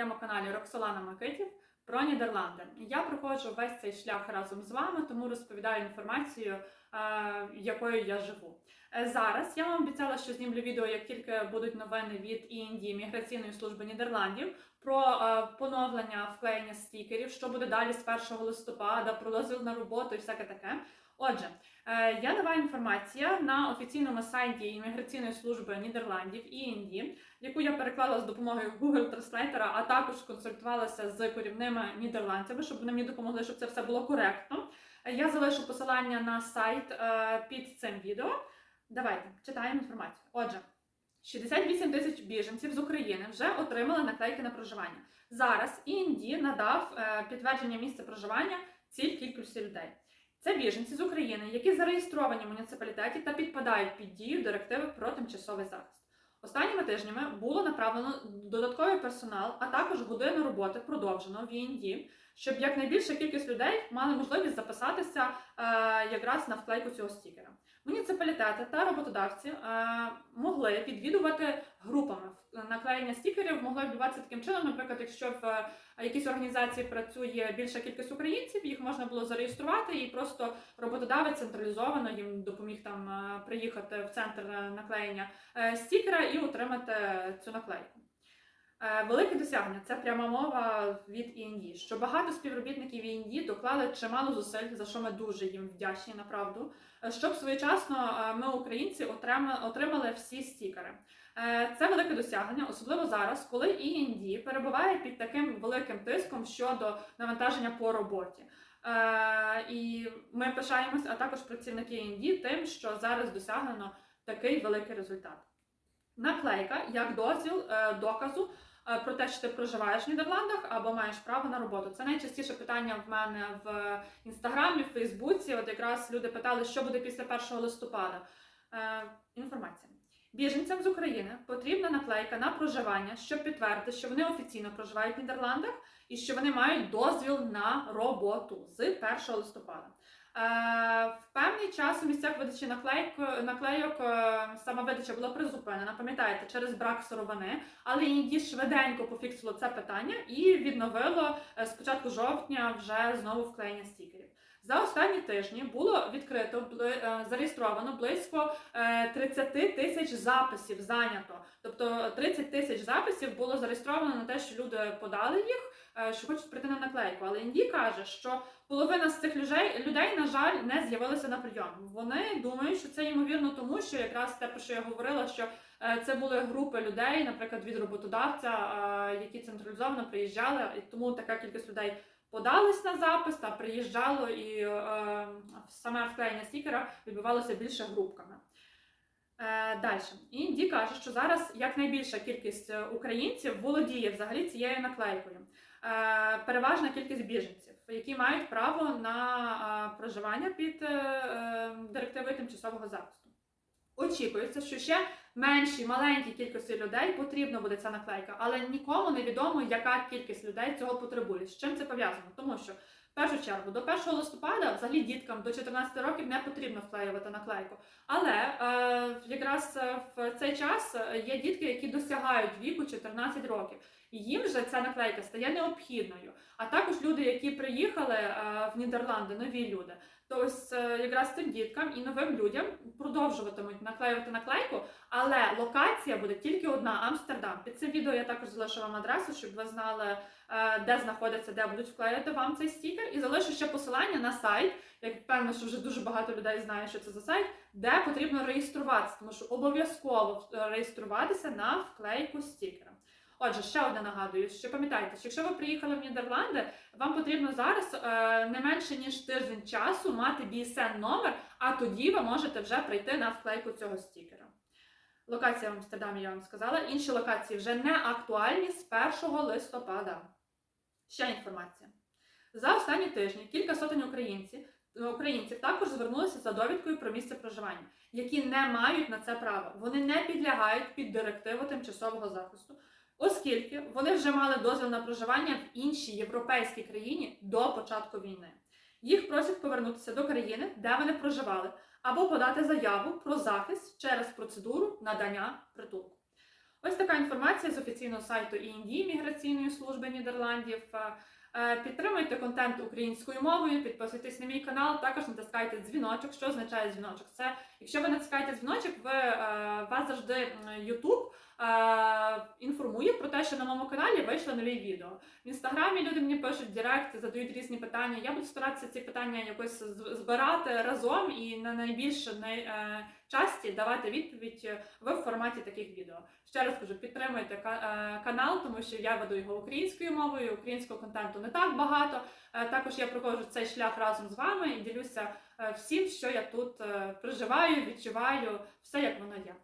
моєму каналі Роксолана Микитів про Нідерланди. Я проходжу весь цей шлях разом з вами, тому розповідаю інформацію, якою я живу. Е, Зараз я вам обіцяла, що знімлю відео, як тільки будуть новини від ІНД міграційної служби Нідерландів про е, поновлення вклеєння стікерів, що буде далі з 1 листопада, про дозвіл на роботу і всяке таке. Отже, е, є нова інформація на офіційному сайті імміграційної служби Нідерландів ІНД, яку я переклала з допомогою Google Translator, а також консультувалася з корівними нідерландцями, щоб вони мені допомогли, щоб це все було коректно. Я залишу посилання на сайт е, під цим відео. Давайте читаємо інформацію. Отже, 68 тисяч біженців з України вже отримали наклейки на проживання. Зараз ІНД надав е, підтвердження місця проживання ціль кількості людей. Це біженці з України, які зареєстровані в муніципалітеті та підпадають під дію директиви про тимчасовий захист. Останніми тижнями було направлено додатковий персонал, а також годину роботи продовжено в ІНД, щоб якнайбільша кількість людей мали можливість записатися е, якраз на вклейку цього стікера. Муніципалітети та роботодавці е, могли відвідувати групами. Наклеєння стікерів могло відбуватися таким чином, наприклад, якщо в е, якійсь організації працює більша кількість українців, їх можна було зареєструвати, і просто роботодавець централізовано їм допоміг там е, приїхати в центр е, наклеєння стікера і отримати цю наклейку. Е, Велике досягнення це пряма мова від ІНД, що багато співробітників ІНД доклали чимало зусиль, за що ми дуже їм вдячні направду, е, щоб своєчасно е, ми, українці, отримали всі стікери. Це велике досягнення, особливо зараз, коли ІНД перебуває під таким великим тиском щодо навантаження по роботі. І ми пишаємось, а також працівники ІНД тим, що зараз досягнено такий великий результат. Наклейка як дозвіл доказу про те, що ти проживаєш в Нідерландах або маєш право на роботу. Це найчастіше питання в мене в інстаграмі, в Фейсбуці. От якраз люди питали, що буде після 1 листопада. Е, Інформація. Біженцям з України потрібна наклейка на проживання, щоб підтвердити, що вони офіційно проживають в Нідерландах і що вони мають дозвіл на роботу з 1 листопада. Е, В певний час у місцях видачі наклейок е, сама видача була призупинена, пам'ятаєте, через брак сировини, але її швиденько пофіксило це питання і відновило спочатку початку жовтня вже знову вклеєння стікерів. За останні тижні було відкрито е, зареєстровано близько е, 30 тисяч записів зайнято. Тобто 30 тисяч записів було зареєстровано на те, що люди подали їх, е, що хочуть прийти на наклейку. Але Інді каже, що половина з цих людей, на жаль, не з'явилися на прийом. Вони думають, що це ймовірно тому, що якраз те, про що я говорила, що е, це були групи людей, наприклад, від роботодавця, е, які централізовано приїжджали, і тому така кількість людей подались на запис та приїжджало, і е, саме вклеєння стікера відбувалося більше групками. Е, Далі. Інді каже, що зараз якнайбільша кількість е, українців володіє взагалі цією наклейкою. Е, Переважна кількість біженців, які мають право на е, проживання під е, е, директивою тимчасового захисту. Очікується, що ще меншій маленькій кількості людей потрібна буде ця наклейка, але нікому не відомо, яка кількість людей цього потребує. З чим це пов'язано? Тому що в першу чергу до 1 листопада взагалі діткам до 14 років не потрібно вклеювати наклейку. Але е, якраз е, в цей час е, є дітки, які досягають віку 14 років. І їм же ця наклейка стає необхідною. А також люди, які приїхали е, в Нідерланди, нові люди, то ось е, якраз цим діткам і новим людям продовжуватимуть наклеювати наклейку, але локація буде тільки одна Амстердам. Під цим відео я також залишу вам адресу, щоб ви знали, е, де знаходиться, де будуть вклеювати вам цей стікер. І залишу ще посилання на сайт. Як певно, що вже дуже багато людей знає, що це за сайт, де потрібно реєструватися, тому що обов'язково реєструватися на вклейку стікера. Отже, ще одне нагадую, що пам'ятайте, що якщо ви приїхали в Нідерланди, вам потрібно зараз е, не менше ніж тиждень часу мати BSN номер, а тоді ви можете вже прийти на вклейку цього стікера. Локація в Амстердамі я вам сказала. Інші локації вже не актуальні з 1 листопада. Ще інформація. За останні тижні кілька сотень українців, українців також звернулися за довідкою про місце проживання, які не мають на це права. Вони не підлягають під директиву тимчасового захисту, оскільки вони вже мали дозвіл на проживання в іншій європейській країні до початку війни. Їх просять повернутися до країни, де вони проживали, або подати заяву про захист через процедуру надання притулку. Ось така інформація з офіційного сайту ІНДІ міграційної служби Нідерландів. Е, е, Підтримуйте контент українською мовою, підписуйтесь на мій канал, також натискайте дзвіночок. Що означає дзвіночок? Це якщо ви натискаєте дзвіночок, ви е, вас завжди YouTube е, інформує про те, що на моєму каналі вийшло нові відео. В інстаграмі люди мені пишуть Директ, задають різні питання. Я буду старатися ці питання якось збирати разом і на найбільш най, е, часті давати відповідь в форматі таких відео. Ще раз кажу, підтримуйте канал, тому що я веду його українською мовою. Українського контенту не так багато. Також я проходжу цей шлях разом з вами і ділюся всім, що я тут е, проживаю, відчуваю, все як воно є.